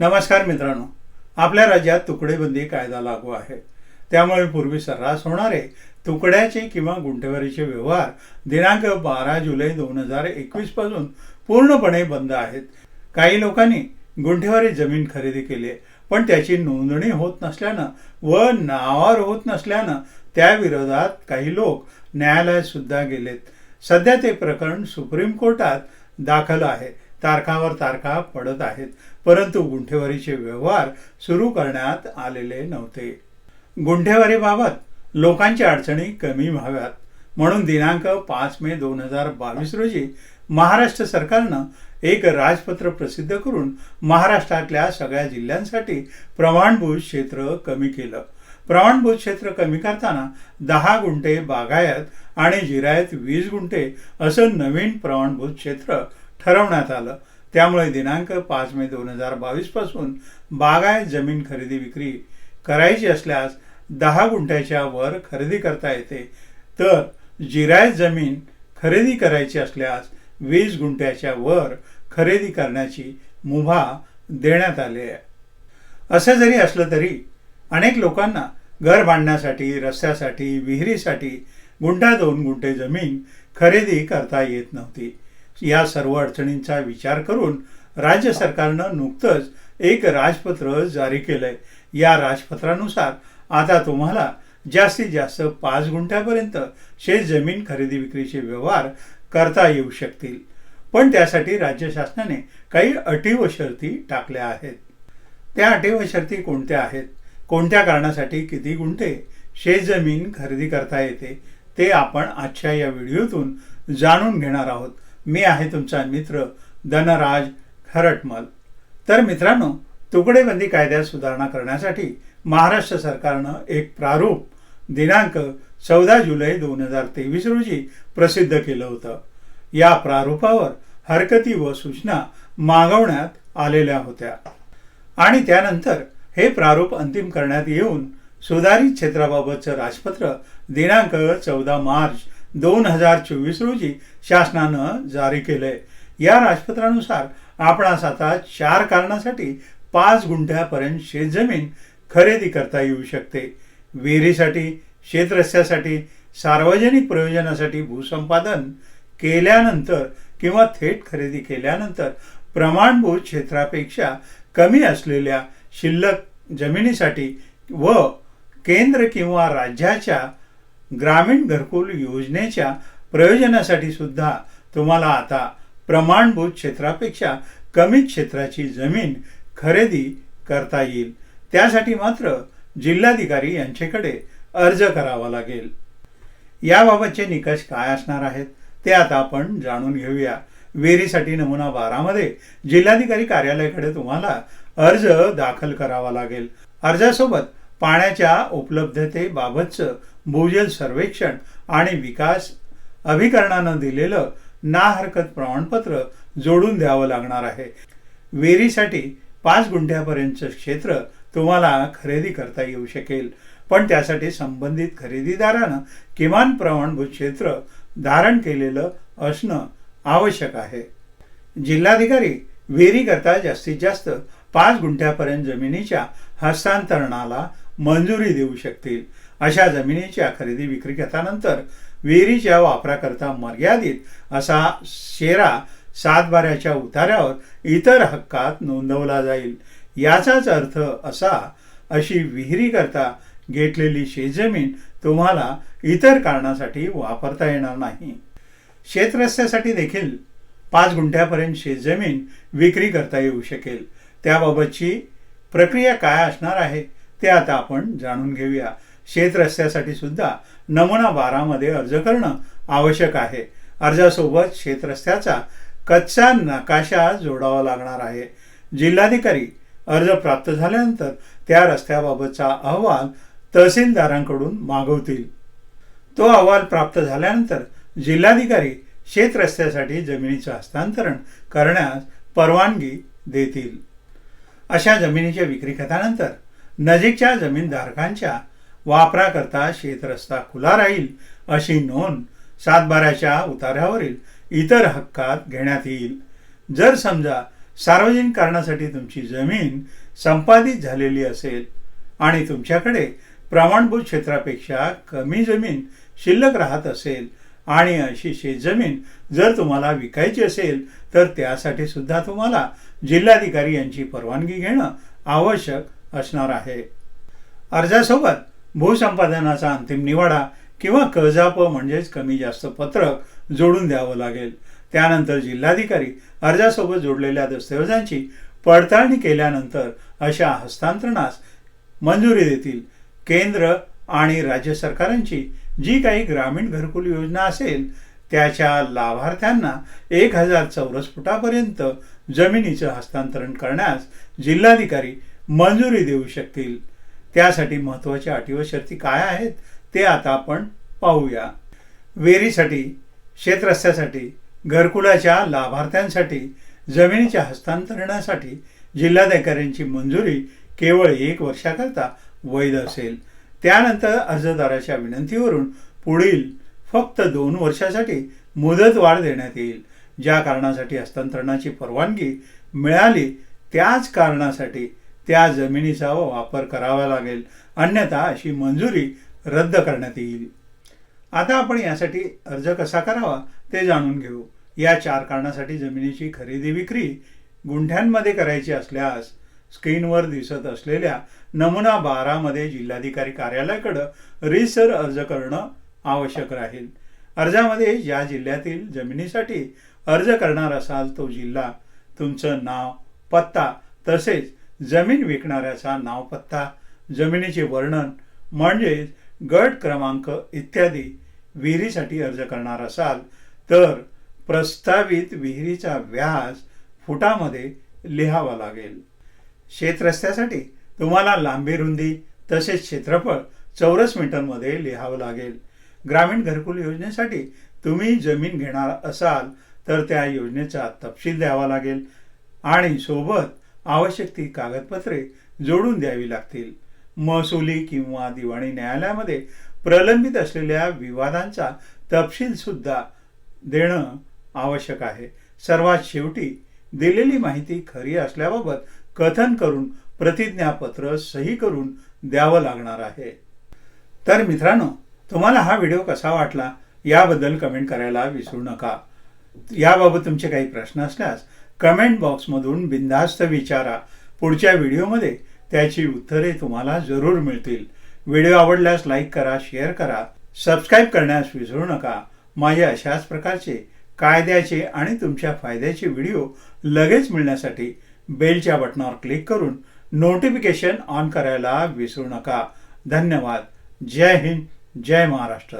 नमस्कार मित्रांनो. आपल्या राज्यात तुकडेबंदी कायदा लागू आहे. त्यामुळे पूर्वी सर्रास होणारे तुकड्याचे किंवा गुंठेवारीचे व्यवहार दिनांक बारा जुलै दोन हजार एकवीसपासून पूर्णपणे बंद आहेत. काही लोकांनी गुंठेवारी जमीन खरेदी केली आहे पण त्याची नोंदणी होत नसल्यानं व नावावर होत नसल्यानं त्या विरोधात काही लोक न्यायालयात सुद्धा गेलेत. सध्या ते प्रकरण सुप्रीम कोर्टात दाखल आहे. तारखावर तारखा पडत आहेत. परंतु गुंठेवारीचे व्यवहार सुरू करण्यात आलेले नव्हते. गुंठेवारीबाबत लोकांच्या अडचणी कमी व्हाव्यात. म्हणून दिनांक पाच मे दोन हजार बावीस रोजी महाराष्ट्र सरकारनं एक राजपत्र प्रसिद्ध करून महाराष्ट्रातल्या सगळ्या जिल्ह्यांसाठी प्रमाणभूत क्षेत्र कमी केलं. प्रमाणभूत क्षेत्र कमी करताना दहा गुंठे बागायत आणि जिरायत वीस गुंठे असं नवीन प्रमाणभूत क्षेत्र ठरवण्यात आलं. त्यामुळे दिनांक पाच मे दोन हजार बावीसपासून बागाय बागायत जमीन खरेदी विक्री करायची असल्यास दहा गुंठ्याच्या वर खरेदी करता येते. तर जिरायत जमीन खरेदी करायची असल्यास वीस गुंठ्याच्या वर खरेदी करण्याची मुभा देण्यात आली आहे. असं जरी असलं तरी अनेक लोकांना घर बांधण्यासाठी रस्त्यासाठी विहिरीसाठी गुंठा दोन गुंठे जमीन खरेदी करता येत नव्हती. या सर्व अडचणींचा विचार करून राज्य सरकारनं नुकतंच एक राजपत्र जारी केलंय. या राजपत्रानुसार आता तुम्हाला जास्तीत जास्त पाच गुंठ्यापर्यंत शेत जमीन खरेदी विक्रीचे व्यवहार करता येऊ शकतील. पण त्यासाठी राज्य शासनाने काही अटी व शर्ती टाकल्या आहेत. त्या अटी व शर्ती कोणत्या आहेत? कोणत्या कारणासाठी किती गुंठे शेत जमीन खरेदी करता येते? ते आपण आजच्या या व्हिडिओतून जाणून घेणार आहोत. मी आहे तुमचा मित्र धनराज खरटमल. तर मित्रांनो तुकडेबंदी कायद्यात सुधारणा करण्यासाठी महाराष्ट्र सरकारनं एक प्रारूप दिनांक चौदा जुलै दोन हजार तेवीस रोजी प्रसिद्ध केलं होतं. या प्रारूपावर हरकती व सूचना मागवण्यात आलेल्या होत्या. आणि त्यानंतर हे प्रारूप अंतिम करण्यात येऊन सुधारित क्षेत्राबाबतचं राजपत्र दिनांक चौदा मार्च दोन हजार चोवीस रोजी शासनानं जारी केलंय. या राजपत्रानुसार आपणास आता चार कारणासाठी पाच गुंठ्यापर्यंत शेतजमीन खरेदी करता येऊ शकते. विहिरीसाठी शेतरस्त्यासाठी सार्वजनिक प्रयोजनासाठी भूसंपादन केल्यानंतर किंवा थेट खरेदी केल्यानंतर प्रमाणभूत क्षेत्रापेक्षा कमी असलेल्या शिल्लक जमिनीसाठी व केंद्र किंवा राज्याच्या ग्रामीण घरकुल योजनेच्या प्रयोजनासाठी सुद्धा तुम्हाला आता प्रमाणभूत क्षेत्रापेक्षा कमी क्षेत्राची जमीन खरेदी करता येईल. त्यासाठी मात्र जिल्हाधिकारी यांच्याकडे अर्ज करावा लागेल. याबाबतचे निकष काय असणार आहेत ते आता आपण जाणून घेऊया. विहिरीसाठी नमुना बारामध्ये जिल्हाधिकारी कार्यालयाकडे तुम्हाला अर्ज दाखल करावा लागेल. अर्जासोबत पाण्याच्या उपलब्धतेबाबतचं भूजल सर्वेक्षण आणि विकास अभिकरणानं दिलेलं ना हरकत प्रमाणपत्र जोडून द्यावं लागणार आहे. वेरीसाठी पाच गुंठ्यापर्यंतचं क्षेत्र तुम्हाला खरेदी करता येऊ शकेल. पण त्यासाठी संबंधित खरेदीदारानं किमान प्रमाणभूत क्षेत्र धारण केलेलं असणं आवश्यक आहे. जिल्हाधिकारी विहिरीकरता जास्तीत जास्त पाच गुंठ्यापर्यंत जमिनीच्या हस्तांतरणाला मंजुरी देऊ शकतील. अशा जमिनीच्या खरेदी विक्री घेतानंतर विहिरीच्या वापराकरता मर्यादित असा शेरा सातबाऱ्याच्या उतार्यावर इतर हक्कात नोंदवला जाईल. याचाच अर्थ असा अशी विहिरीकरता घेतलेली शेतजमीन तुम्हाला इतर कारणासाठी वापरता येणार नाही. शेतरस्त्यासाठी देखील पाच गुंठ्यापर्यंत शेतजमीन विक्री करता येऊ शकेल. त्याबाबतची प्रक्रिया काय असणार आहे ते आता आपण जाणून घेऊया. शेतरस्त्यासाठी सुद्धा नमुना बारामध्ये अर्ज करणं आवश्यक आहे. अर्जासोबत शेतरस्त्याचा कच्चा नकाशा जोडावा लागणार आहे. जिल्हाधिकारी अर्ज प्राप्त झाल्यानंतर त्या रस्त्याबाबतचा अहवाल तहसीलदारांकडून मागवतील. तो अहवाल प्राप्त झाल्यानंतर जिल्हाधिकारी शेत रस्त्यासाठी जमिनीचं हस्तांतरण करण्यास परवानगी देतील. अशा जमिनीच्या विक्री खात्यानंतर नजीकच्या जमीनधारकांच्या वापराकरता शेतरस्ता खुला राहील अशी नोंद सातबाऱ्याच्या उतार्यावरील इतर हक्कात घेण्यात येईल. जर समजा सार्वजनिक कारणासाठी तुमची जमीन संपादित झालेली असेल आणि तुमच्याकडे प्रमाणभूत क्षेत्रापेक्षा कमी जमीन शिल्लक राहत असेल आणि अशी शेतजमीन जर तुम्हाला विकायची असेल तर त्यासाठी सुद्धा तुम्हाला जिल्हाधिकारी यांची परवानगी घेणं आवश्यक असणार आहे. अर्जासोबत भूसंपादनाचा अंतिम निवाडा किंवा कजाप म्हणजेच कमी जास्त पत्रक जोडून द्यावं लागेल. त्यानंतर जिल्हाधिकारी अर्जासोबत जोडलेल्या दस्तऐवजांची पडताळणी केल्यानंतर अशा हस्तांतरणास मंजुरी देतील. केंद्र आणि राज्य सरकारांची जी काही ग्रामीण घरकुल योजना असेल त्याच्या लाभार्थ्यांना एक हजार चौरस फुटापर्यंत जमिनीचं हस्तांतरण करण्यास जिल्हाधिकारी मंजुरी देऊ शकतील. त्यासाठी महत्त्वाच्या अटी व शर्ती काय आहेत ते आता आपण पाहूया. वेरीसाठी शेतरस्त्यासाठी घरकुलाच्या लाभार्थ्यांसाठी जमिनीच्या हस्तांतरणासाठी जिल्हाधिकाऱ्यांची मंजुरी केवळ एक वर्षाकरता वैध असेल. त्यानंतर अर्जदाराच्या विनंतीवरून पुढील फक्त दोन वर्षासाठी मुदतवाढ देण्यात येईल. ज्या कारणासाठी हस्तांतरणाची परवानगी मिळाली त्याच कारणासाठी त्या जमिनीचा वापर करावा लागेल. अन्यथा अशी मंजुरी रद्द करण्यात येईल. आता आपण यासाठी अर्ज कसा करावा ते जाणून घेऊ. या चार कारणासाठी जमिनीची खरेदी विक्री गुंठ्यांमध्ये करायची असल्यास स्क्रीनवर दिसत असलेल्या नमुना बारामध्ये जिल्हाधिकारी कार्यालयाकडं रिसर अर्ज करणं आवश्यक राहील. अर्जामध्ये ज्या जिल्ह्यातील जमिनीसाठी अर्ज करणार असाल तो जिल्हा तुमचं नाव पत्ता तसेच जमीन विकणाऱ्याचा नावपत्ता जमिनीचे वर्णन म्हणजेच गट क्रमांक इत्यादी विहिरीसाठी अर्ज करणार असाल तर प्रस्तावित विहिरीचा व्यास फुटामध्ये लिहावा लागेल. शेतरस्त्यासाठी तुम्हाला लांबी रुंदी तसेच क्षेत्रफळ चौरस मीटरमध्ये लिहावं लागेल. ग्रामीण घरकुल योजनेसाठी तुम्ही जमीन घेणार असाल तर त्या योजनेचा तपशील द्यावा लागेल आणि सोबत आवश्यक ती कागदपत्रे जोडून द्यावी लागतील. महसुली किंवा दिवाणी न्यायालयामध्ये प्रलंबित असलेल्या विवादांचा तपशील सुद्धा देणं आवश्यक आहे. सर्वात शेवटी दिलेली माहिती खरी असल्याबाबत कथन करून प्रतिज्ञापत्र सही करून द्यावं लागणार आहे. तर मित्रांनो तुम्हाला हा व्हिडिओ कसा वाटला याबद्दल कमेंट करायला विसरू नका. याबाबत तुमचे काही प्रश्न असल्यास कमेंट बॉक्समधून बिनधास्त विचारा. पुढच्या व्हिडिओमध्ये त्याची उत्तरे तुम्हाला जरूर मिळतील. व्हिडिओ आवडल्यास लाईक करा शेअर करा सबस्क्राईब करण्यास विसरू नका. माझे अशाच प्रकारचे कायद्याचे आणि तुमच्या फायद्याचे व्हिडिओ लगेच मिळण्यासाठी बेलच्या बटनावर क्लिक करून नोटिफिकेशन ऑन करायला विसरू नका. धन्यवाद. जय हिंद जय महाराष्ट्र.